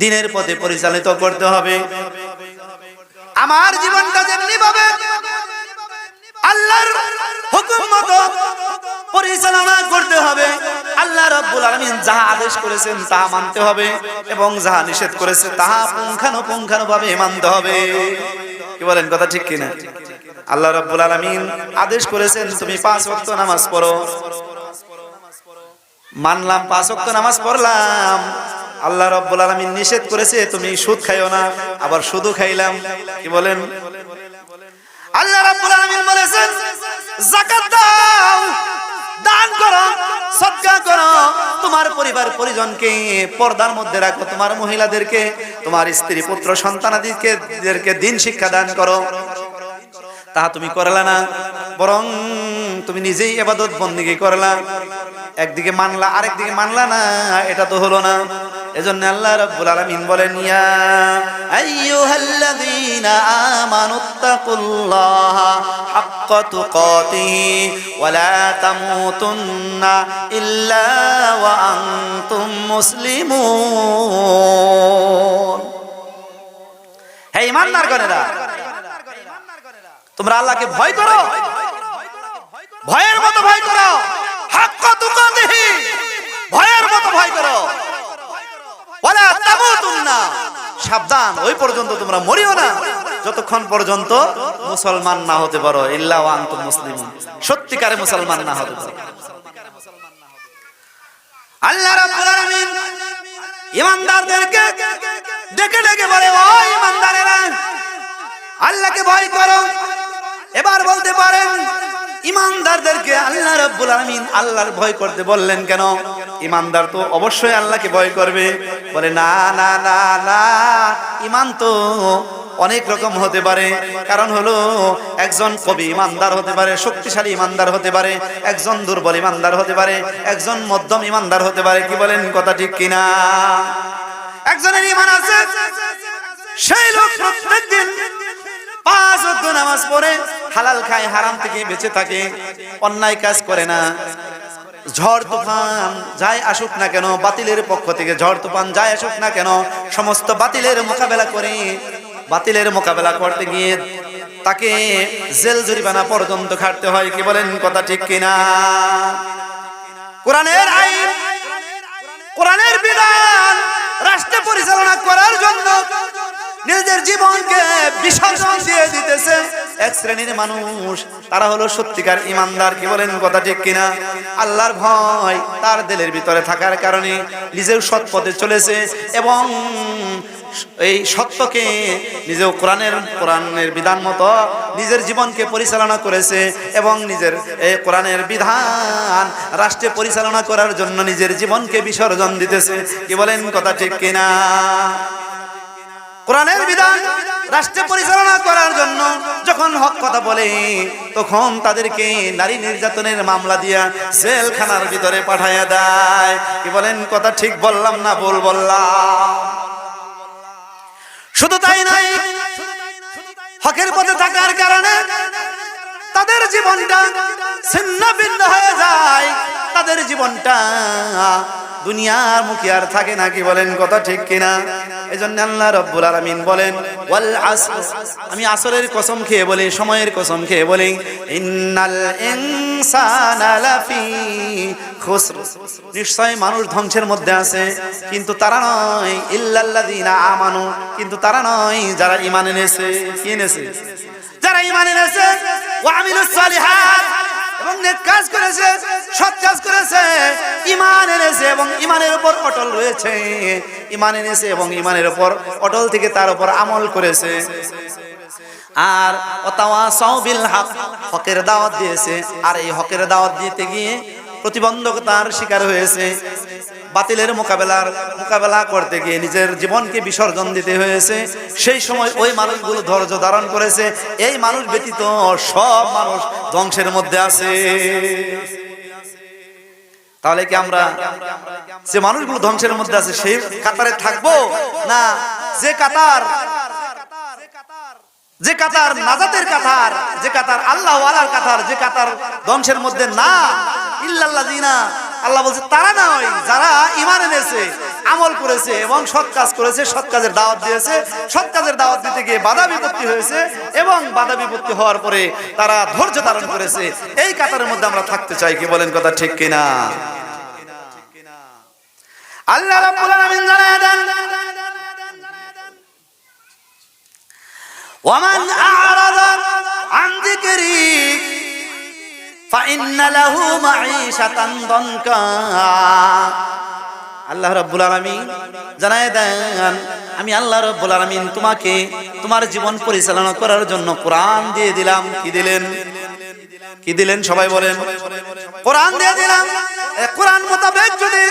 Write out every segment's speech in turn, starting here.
দিনের পথে পরিচালিত করতে হবে। আমার জীবনটা যেমনি ভাবে আল্লাহর হুকুম মতো পরিচালনা করতে হবে, আল্লাহ রাব্বুল আলামিন যাহা আদেশ করেছেন তা মানতে হবে এবং যাহা নিষেধ করেছে তাহা পুঙ্খানুপুঙ্খানুভাবে মানতে হবে। কি বলেন, কথা ঠিক কিনা? আল্লাহ রাব্বুল আলামিন আদেশ করেছেন, তুমি পাঁচ ওয়াক্ত নামাজ পড়ো। মানলাম, পাঁচ ওয়াক্ত নামাজ পড়লাম। আল্লাহ রাব্বুল আলামিন নিষেধ করেছে, তুমি সুদ খাইও না, আবার শুধু খাইলাম। কি বলেন? আল্লাহ রাব্বুল আলামিন বলেছেন দান করো, সদকা করো। তোমার পরিবার পরিজনকে পর্দার মধ্যে রাখো। তোমার মহিলাদেরকে, তোমার স্ত্রী, পুত্র সন্তানাদিকে দিন শিক্ষা দান করো। তাহা তুমি করলা না, বরং তুমি নিজেই এবাদত বন্দিগি করলা। একদিকে মানলা, আরেকদিকে মানলা না, এটা তো হলো না। এজন্য আল্লাহ রাব্বুল আলামিন বলেন, ইয়া আইয়ুহাল্লাযীনা আমানুত্তাকুল্লাহা হাক্কা তুকাতিহি ওয়া লা তামুতুন্না ইল্লা ওয়া আনতুম মুসলিমুন। হে ইমানদার গণেরা তোমরা আল্লাহকে ভয় করো। ভয়ের মতো ভয় করো। হাক্কা তুকাতিহি, ভয়ের মতো ভয় করো। তামুতুন্না সাবধান, ওই পর্যন্ত তোমরা মরিও না। যতক্ষণ পর্যন্ত মুসলমান না হতে পারো, ইল্লা ওয়া আনতুম মুসলিমুন। সত্যিকারে মুসলমান না হতে পারো। আল্লাহ রাব্বুল আলামিন ইমানদারদেরকে ডেকে ডেকে বলে, ও ইমানদারেরা, আল্লাহকে ভয় করো। এবার বলতে পারেন, ইমানদারদেরকে আল্লাহ রাব্বুল আলামিন আল্লাহর ভয় করতে বললেন কেন? ইমানদার তো অবশ্যই আল্লাহকে ভয় করবে। বলে, না না না না, ইমান তো অনেক রকম হতে পারে। কারণ হলো, একজন কবি ইমানদার হতে পারে, শক্তিশালী ইমানদার হতে পারে, একজন দুর্বল ইমানদার হতে পারে, একজন মধ্যম ইমানদার হতে পারে। কি বলেন কথা ঠিক কিনা? একজনের ইমান আছে, সেই লোক প্রত্যেকদিন পাঁচ নামাজ পড়ে হালাল খায়, হারাম থেকে বেঁচে থাকে, অন্যায় কাজ করে না। ঝড় তুফান যাই আসুক না কেন, বাতিলের পক্ষ থেকে ঝড় তুফান যাই আসুক না কেন, সমস্ত বাতিলের মোকাবেলা করে, বাতিলের মোকাবেলা করতে গিয়ে তাকে জেল জরিমানা পর্যন্ত খাটতে হয়, কি বলেন কথা ঠিক কিনা? কোরআনের আইন, কোরআনের বিধান রাষ্ট্র পরিচালনা করার জন্য নিজের জীবনকে বিসর্জন দিয়ে দিতেছে। এক শ্রেণির মানুষ, তারা হলো সত্যিকার ইমানদার, কি বলেন কথা ঠিক কিনা? আল্লাহর ভয় তার দিলের ভিতরে থাকার কারণে নিজেও সৎ পথে চলেছে এবং এই সত্যকে নিজেও কোরআনের কোরআনের বিধান মতো নিজের জীবনকে পরিচালনা করেছে এবং নিজের এই কোরআনের বিধান রাষ্ট্রে পরিচালনা করার জন্য নিজের জীবনকে বিসর্জন দিতেছে, কি বলেন কথা ঠিক কিনা? কোরআনের বিধান রাষ্ট্র পরিচালনা করার জন্য যখন হক কথা বলে, তখন তাদেরকে নারী নির্যাতনের মামলা দিয়া জেলখানার ভিতরে পাঠাইয়া দেয়। কি বলেন, কথা ঠিক বললাম না বল বললাম? শুধু তাই নাই হকের পথে থাকার কারণে তাদের জীবনটা ছিন্ন ভিন্ন হয়ে যায়। তাদের জীবনটা দুনিয়ার মুখে আর থাকে না, কি বলেন, কথা ঠিক কিনা? এই জন্য আল্লাহ রব্বুল আলামিন বলেন, ওয়াল আসর, আমি আসরের কসম খেয়ে বলি, সময়ের কসম খেয়ে বলি, ইন্নাল ইনসানা লাফি খুসর, নিশ্চয় মানুষ ধ্বংসের মধ্যে আছে, কিন্তু তারা নয়, ইল্লাল্লাযিনা আমানু, কিন্তু তারা নয়, যারা ঈমান এনেছে, কি এনেছে? যারা ঈমান এনেছে, ওয়া আমিলুস সালিহাত এবং নেক কাজ করেছে সৎ কাজ করেছে। ইমান এনেছে এবং ইমানের উপর অটল রয়েছে। ইমান এনেছে এবং ইমানের উপর অটল থেকে তার উপর আমল করেছে। আর সাউবিল হক, হকের দাওয়াত দিয়েছে। আর এই হকের দাওয়াত দিতে গিয়ে প্রতিবন্ধকতার শিকার হয়েছে। বাতিলের মোকাবেলার মোকাবেলা করতে গিয়ে নিজের জীবনকে বিসর্জন দিতে হয়েছে। সেই সময় ওই মানুষগুলো ধৈর্য ধারণ করেছে। এই মানুষ ব্যতীত সব মানুষ ধ্বংসের মধ্যে আছে। তাহলে কি আমরা যে মানুষগুলো ধ্বংসের মধ্যে আছে, সেই কাতারে থাকব? না, যে কাতার যে কাতার নাজাতের কাতার, যে কাতার আল্লাহ আলার কাতার, যে কাতার ধ্বংসের মধ্যে না, ইল্লাল্লাযিনা আল্লাহ বলছে, তারা নয়, যারা ইমান এনেছে, আমল করেছে এবং সৎ কাজ করেছে, সৎ কাজের দাওয়াত দিয়েছে, সৎ কাজের দাওয়াত দিতে গিয়ে বাধা বিপত্তি হয়েছে এবং বাধা বিপত্তি হওয়ার পরে তারা ধৈর্য ধারণ করেছে। এই কাতারের মধ্যে আমরা থাকতে চাই, কি বলেন কথা ঠিক কিনা? আল্লাহ রাব্বুল আলামিন জানায় দেন ওয়ামান আল্লাহ রাব্বুল আলামিন জানায় দেন, আমি আল্লাহ রাব্বুল আলামিন তোমাকে তোমার জীবন পরিচালনা করার জন্য কোরআন দিয়ে দিলাম। কি দিলেন? কি দিলেন সবাই বলেন। কোরআন দিয়ে দিলাম। কোরআন মোতাবেক যদি,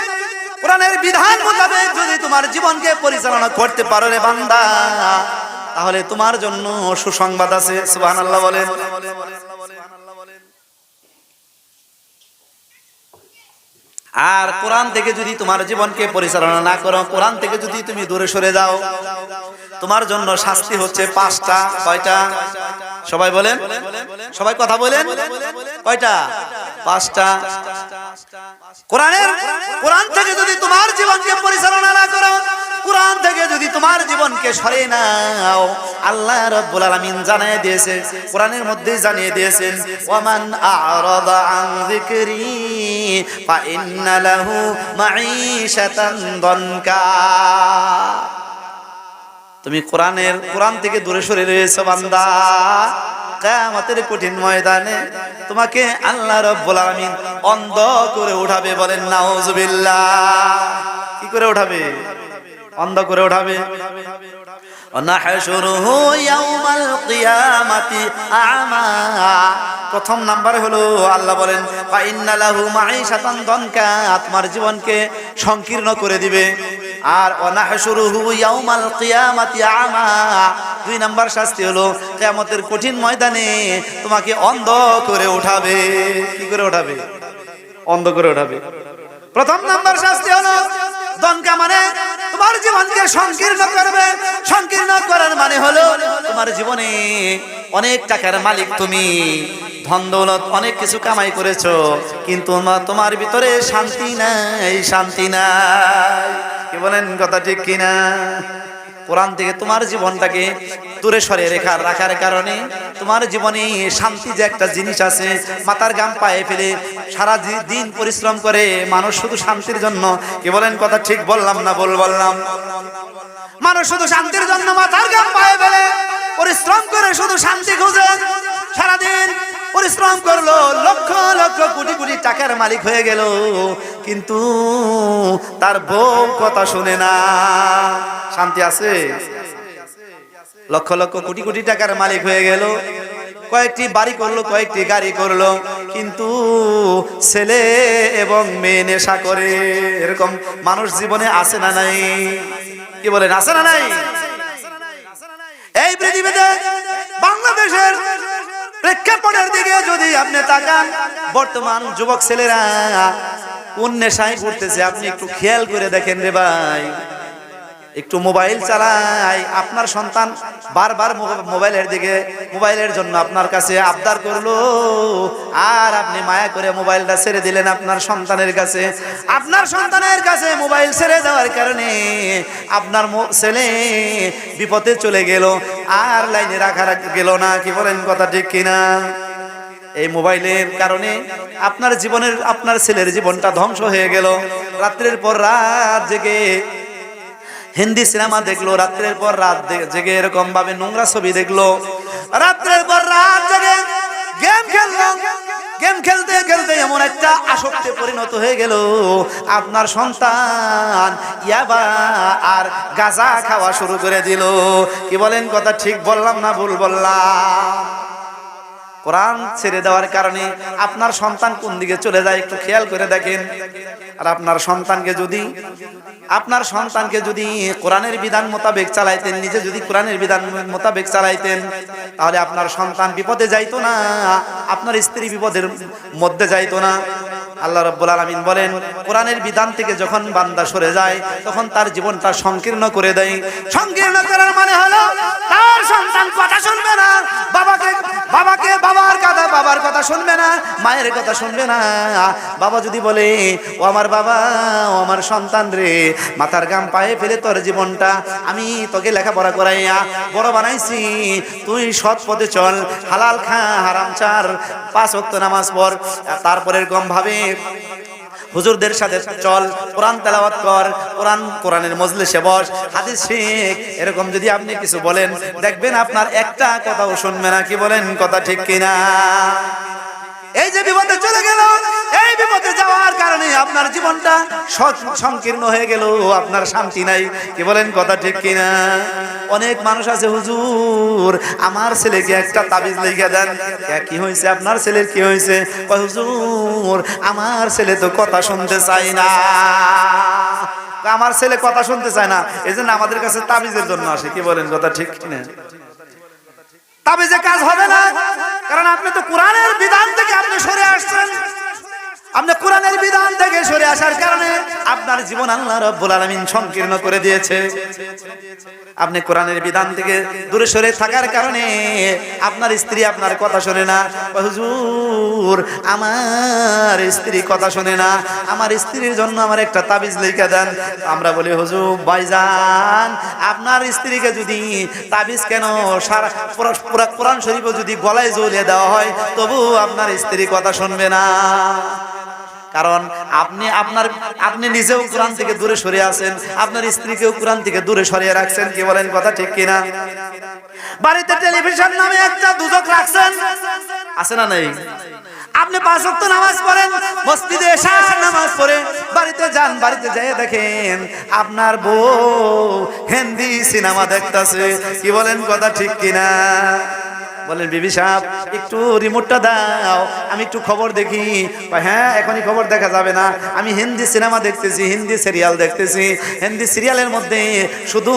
কোরআনের বিধান মোতাবেক যদি তোমার জীবনকে পরিচালনা করতে পারো রে বান্দা, তাহলে তোমার জন্য সুসংবাদ আছে, সুবহানাল্লাহ বলেন। আর কোরআন থেকে যদি তোমার জীবনকে পরিচালনা না করো, কোরআন থেকে যদি তুমি দূরে সরে যাও, তোমার জন্য শাস্তি হচ্ছে পাঁচটা, কয়টা? সবাই বলেন? সবাই কথা বলেন? কয়টা? পাঁচটা। কোরআনের, কোরআন থেকে যদি তোমার জীবনকে পরিচালনা না করো কোরআন থেকে যদি তোমার জীবনকে সরে নাও, আল্লাহ রাব্বুল আলামিন জানিয়ে দিয়েছে, কোরআনের মধ্যে জানিয়ে দিয়েছেন, ওয়ামান আ'রাদা আন যিকরি ফা ইন্না লাহু মাঈশাতান দনকা। তুমি কোরআনের, কোরআন থেকে দূরে সরে রয়েছো, বান্দা। কিয়ামতের কঠিন ময়দানে তোমাকে আল্লাহ রাব্বুল আলামিন অন্ধ করে উঠাবে বলেন, নাউজুবিল্লাহ। কি করে উঠাবে? অন্ধ করে উঠাবে প্রথম নাম্বার হলো, আল্লাহ বলেন, ফা ইন্না লাহু মাঈশাতান দনকা তোমার জীবনকে সংকীর্ণ করে দিবে। আর দুই নাম্বার শাস্তি হলো, কিয়ামতের কঠিন ময়দানে তোমাকে অন্ধ করে উঠাবে কি করে উঠাবে অন্ধ করে উঠাবে প্রথম নাম্বার শাস্তি হলো, দনকা মানে তোমার জীবনকে সংকীর্ণ করবে। সংকীর্ণ করার মানে হলো তোমার জীবনে অনেক টাকার মালিক তুমি। ধন দৌলত অনেক কিছু কামাই করেছ, কিন্তু তোমার ভিতরে শান্তি নাই শান্তি নাই। কি বলেন কথা ঠিক কিনা? কোরআন থেকে তোমার জীবনটাকে দূরে সরে রেখা রাখার কারণে তোমার জীবনে শান্তি যে একটা জিনিস আছে, মাথার গাম পায়ে ফেলে সারা দিন পরিশ্রম করে মানুষ শুধু শান্তির জন্য। কি বলেন কথা ঠিক বললাম না বল বললাম? মানুষ শুধু শান্তির জন্য মাথার গাম পায়ে ফেলে, পরিশ্রম করে শুধু শান্তি খুঁজে। সারাদিন পরিশ্রম করল লক্ষ লক্ষ কোটি কোটি টাকার মালিক হয়ে গেল, কিন্তু তার বউ কথা শুনে না। শান্তি আছে? লক্ষ লক্ষ কোটি কোটি টাকার মালিক হয়ে গেল। কয়েকটি বাড়ি করল, কয়েকটি গাড়ি করল, কিন্তু ছেলে এবং মেয়ে নেশা করে। এরকম মানুষ জীবনে আসে না নাই? কি বলেন আসে না নাই? এই পৃথিবীতে বাংলাদেশের প্রেক্ষাপটের দিকে যদি আপনি তাকান বর্তমান যুবক ছেলেরা অন্য সাই করতেছে আপনি একটু খেয়াল করে দেখেন রে ভাই। একটু মোবাইল চালাই। আপনার সন্তান বারবার মোবাইলের দিকে, মোবাইলের জন্য আপনার কাছে আবদার করল। আর আপনি মায়া করে মোবাইলটা ছেড়ে দিলেন আপনার সন্তানের কাছে। আপনার সন্তানের কাছে মোবাইল ছেড়ে দেওয়ার কারণে আপনার ছেলে বিপদে চলে গেল। আর লাইনে রাখ- গেল না, কি বলেন কথা ঠিক কিনা? এই মোবাইলের কারণে আপনার জীবনের, আপনার ছেলের জীবনটা ধ্বংস হয়ে গেল। রাত্রের পর রাত জেগে হিন্দি সিনেমা দেখল, রাত্রের পর রাত জেগে এরকম ভাবে নোংরা ছবি দেখল। রাত্রের পর রাত জেগে গেম খেললো। গেম খেলতে খেলতে এমন একটা আসক্তে পরিণত হয়ে গেল। আপনার সন্তান ইয়াবা আর গাজা খাওয়া শুরু করে দিল। কি বলেন কথা ঠিক বললাম না ভুল বললাম? কোরআন ছেড়ে দেওয়ার কারণে আপনার সন্তান কোন দিকে চলে যায় একটু খেয়াল করে দেখেন। আর আপনার সন্তানকে যদি আপনার সন্তানকে যদি কোরআনের বিধান মোতাবেক চালাইতেন, নিজে যদি কোরআনের বিধান মোতাবেক চালাইতেন, তাহলে আপনার সন্তান বিপদে যাইতো না, আপনার স্ত্রী বিপদের মধ্যে যাইতো না। আল্লাহ রব্বুল আলমিন বলেন, কোরআনের বিধান থেকে যখন বান্দা সরে যায়, তখন তার জীবনটা সংকীর্ণ করে দেয়। সংকীর্ণ করার মানে হলো তার সন্তান কথা শুনবে না। বাবাকে বাবাকে, বাবার কথা বাবার কথা শুনবে না, মায়ের কথা শুনবে না। বাবা যদি বলে, ও আমার বাবা, ও আমার সন্তান রে, মাথার গাম পায়ে ফেলে তোর জীবনটা, আমি তোকে লেখাপড়া করাইয়া বড় বানাইছি, তুই সৎ পথে চল, হালাল খা, হারাম চার, পাঁচ ওয়াক্ত নামাজ পড়। তারপরের গম ভাবে হুজুরদের সাথে চল, কোরআন তেলাওয়াত কর, কোরআন কোরআনের মজলিসে বস, হাদিস শেখ, এরকম যদি আপনি কিছু বলেন, দেখবেন আপনার একটা কথাও শুনবে না, কি বলেন, কথা ঠিক কিনা? এই যে বিপদে চলে গেল, এই বিপদে যাওয়ার কারণে আপনার জীবনটা সংকীর্ণ হয়ে গেল, আপনার শান্তি নাই, কি বলেন, কথা ঠিক কিনা? অনেক মানুষ আছে, হুজুর, আমার ছেলেকে একটা তাবিজ লিখে দেন। কি হয়েছে? আপনার ছেলের কি হয়েছে? হুজুর, আমার ছেলে তো কথা শুনতে চায় না। আমার ছেলে কথা শুনতে চায় না। এই জন্য আমাদের কাছে তাবিজের জন্য আসে। কি বলেন, কথা ঠিক কিনা? তাবিজে কাজ হবে না। কারণ আপনি তো কোরআনের বিধান থেকে আপনি সরে আসছেন। থেকে সরে আসার কারণে আপনার জীবন আল্লাহ রব্বুল আলামিন সংকীর্ণ করে দিয়েছে। আপনি কোরআনের বিধান থেকে দূরে সরে থাকার কারণে আপনার স্ত্রী আপনার কথা শোনে না। হুজুর, আমার স্ত্রী কথা শোনে না। আমার স্ত্রীর জন্য আমার একটা তাবিজ লিখে দেন। আমরা বলি, হুজুর, ভাইজান, আপনার স্ত্রীকে যদি তাবিজ কেন সারা কোরআন শরীফও যদি গলায় জ্বলিয়ে দেওয়া হয় তবু আপনার স্ত্রী কথা শুনবে না। কারণ আপনি আপনার, আপনি নিজেও কোরআন থেকে দূরে সরে আছেন, আপনার স্ত্রীকেও কোরআন থেকে দূরে সরিয়ে রাখছেন, কি বলেন কথা ঠিক কিনা? বাড়িতে টেলিভিশন নামে একটা দুদক রাখছেন। আছে না নাই? আপনি পাঁচ ওয়াক্ত নামাজ পড়েন, মসজিদে এশার নামাজ পড়ে, বাড়িতে যান, বাড়িতে যেয়ে দেখেন আপনার বউ হিন্দি সিনেমা দেখতাছে, কি বলেন কথা ঠিক কিনা? বলেন, বিবি সাহেব, একটু রিমোটটা দাও, আমি একটু খবর দেখি। হ্যাঁ এখনই খবর দেখা যাবে না। আমি হিন্দি সিনেমা দেখতেছি, হিন্দি সিরিয়াল দেখতেছি। হিন্দি সিরিয়ালের মধ্যে শুধু